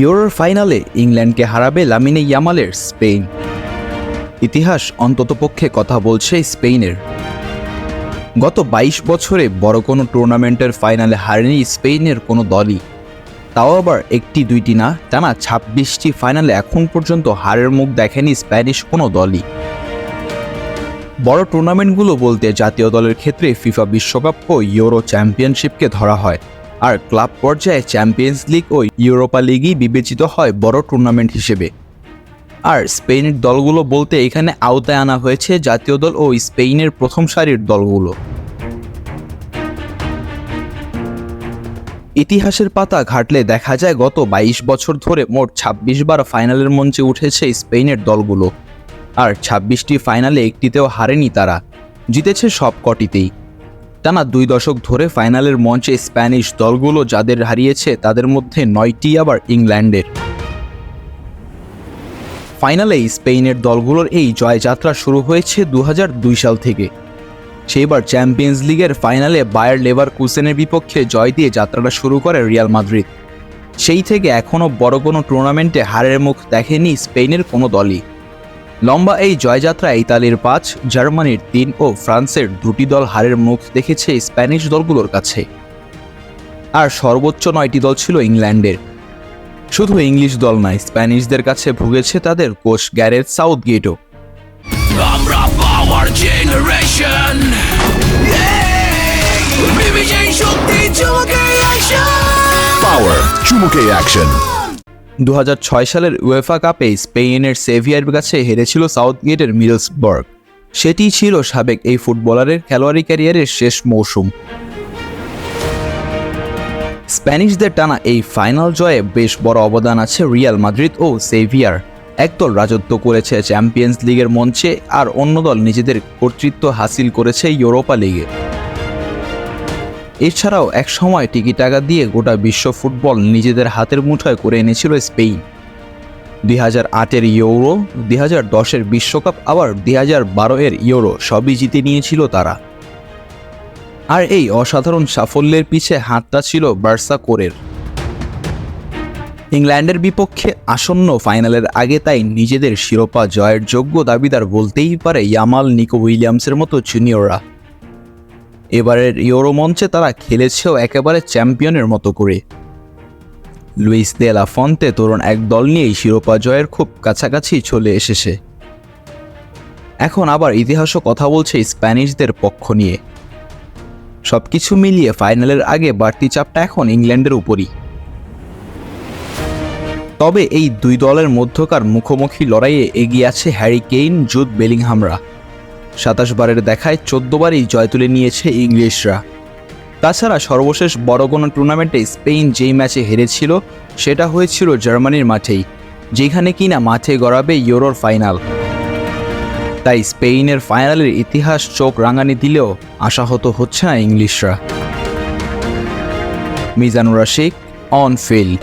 ইউরোর ফাইনালে ইংল্যান্ডকে হারাবে লামিনে ইয়ামালের স্পেন ইতিহাস অন্ততপক্ষে কথা বলছে স্পেনের গত ২২ বছরে বড় কোনো টুর্নামেন্টের ফাইনালে হারেনি স্পেনের কোনো দলই। তাও আবার একটি দুইটি না, টানা ছাব্বিশটি ফাইনালে এখন পর্যন্ত হারের মুখ দেখেনি স্প্যানিশ কোনো দলই। বড় টুর্নামেন্টগুলো বলতে জাতীয় দলের ক্ষেত্রে ফিফা বিশ্বকাপ ও ইউরো চ্যাম্পিয়নশিপকে ধরা হয়। আর ক্লাব পর্যায়ে চ্যাম্পিয়ন্স লিগ ও ইউরোপা লিগই বিবেচিত হয় বড় টুর্নামেন্ট হিসেবে। আর স্পেনের দলগুলো বলতে এখানে আওতায় আনা হয়েছে জাতীয় দল ও স্পেনের প্রথম সারির দলগুলো। ইতিহাসের পাতা ঘাটলে দেখা যায় গত ২২ বছর ধরে মোট ২৬ বার ফাইনালের মঞ্চে উঠেছে স্পেনের দলগুলো। আর ২৬টি ফাইনালে একটিতেও হারেনি তারা। জিতেছে সব কটিতেই টানা দুই দশক ধরে ফাইনালের মঞ্চে স্প্যানিশ দলগুলো যাদের হারিয়েছে তাদের মধ্যে নয়টি আবার ইংল্যান্ডের। ফাইনালে স্পেনের দলগুলোর এই জয়যাত্রা শুরু হয়েছে দু হাজার দুই সাল থেকে। সেইবার চ্যাম্পিয়ন্স লিগের ফাইনালে বায়ার লেভার কুসেনের বিপক্ষে জয় দিয়ে যাত্রাটা শুরু করে রিয়াল মাদ্রিদ। সেই থেকে এখনও বড় কোনো টুর্নামেন্টে হারের মুখ দেখেনি স্পেনের কোনো দলই। লম্বা এই জয়যাত্রা ইতালির পাঁচ জার্মানির তিন ও ফ্রান্সের দুটি দল হারের মুখ দেখেছে স্প্যানিশ দলগুলোর কাছে। আর সর্বোচ্চ নয়টি দল ছিল ইংল্যান্ডের। শুধু ইংলিশ দল নয় স্প্যানিশদের কাছে ভুগেছে তাদের কোচ গ্যারেথ সাউথ গেটও আমরা পাওয়ার জেনারেশন শক্তি চমকে আসা Power চুমুকে অ্যাকশন দু হাজার ছয় সালের উয়েফা কাপে স্পেনের সেভিয়ার কাছে হেরেছিল সাউথ সাউথগেটের মিডলসবার্গ। সেটি ছিল সাবেক এই ফুটবলারের খেলোয়াড়ি ক্যারিয়ারের শেষ মৌসুম। স্প্যানিশদের টানা এই ফাইনাল জয়ে বেশ বড় অবদান আছে রিয়াল মাদ্রিদ ও সেভিয়ার। একদল রাজত্ব করেছে চ্যাম্পিয়ন্স লিগের মঞ্চে আর অন্য দল নিজেদের কর্তৃত্ব হাসিল করেছে ইউরোপা লিগে। এছাড়াও এক সময় টিকি টাকা দিয়ে গোটা বিশ্ব ফুটবল নিজেদের হাতের মুঠোয় করে এনেছিল স্পেন দুই হাজার আটের ইউরো, দুই হাজার দশের বিশ্বকাপ, আবার দুই হাজার বারো এর ইউরো সবই জিতে নিয়েছিল তারা। আর এই অসাধারণ সাফল্যের পিছে হাতটা ছিল বার্সা কোরের। ইংল্যান্ডের বিপক্ষে আসন্ন ফাইনালের আগে তাই নিজেদের শিরোপা জয়ের যোগ্য দাবিদার বলতেই পারে ইয়ামাল নিকো উইলিয়ামসের মতো জুনিয়ররা এবারের ইউরো মঞ্চে তারা খেলেছেও একেবারে চ্যাম্পিয়নের মতো করে। লুইস দে লা ফন্তে তরুণ এক দল নিয়েই শিরোপা জয়ের খুব কাছাকাছি চলে এসেছে। এখন আবার ইতিহাসও কথা বলছে স্প্যানিশদের পক্ষ নিয়ে। সব কিছু মিলিয়ে ফাইনালের আগে বাড়তি চাপটা এখন ইংল্যান্ডের উপরই। তবে এই দুই দলের মধ্যকার মুখোমুখি লড়াইয়ে এগিয়ে আছে হ্যারি কেইন জুদ বেলিংহামরা। সাতাশ বারের দেখায় চোদ্দ বারই জয় তুলে নিয়েছে ইংলিশরা। তাছাড়া সর্বশেষ বড় কোনো টুর্নামেন্টে স্পেন যেই ম্যাচে হেরেছিল, সেটা হয়েছিল জার্মানির মাঠেই, যেখানে কিনা মাঠে গড়াবে ইউরোর ফাইনাল। তাই স্পেনের ফাইনালের ইতিহাস চোখ রাঙানি দিলেও আশাহত হচ্ছে না ইংলিশরা। Mizanur Rashik, on field.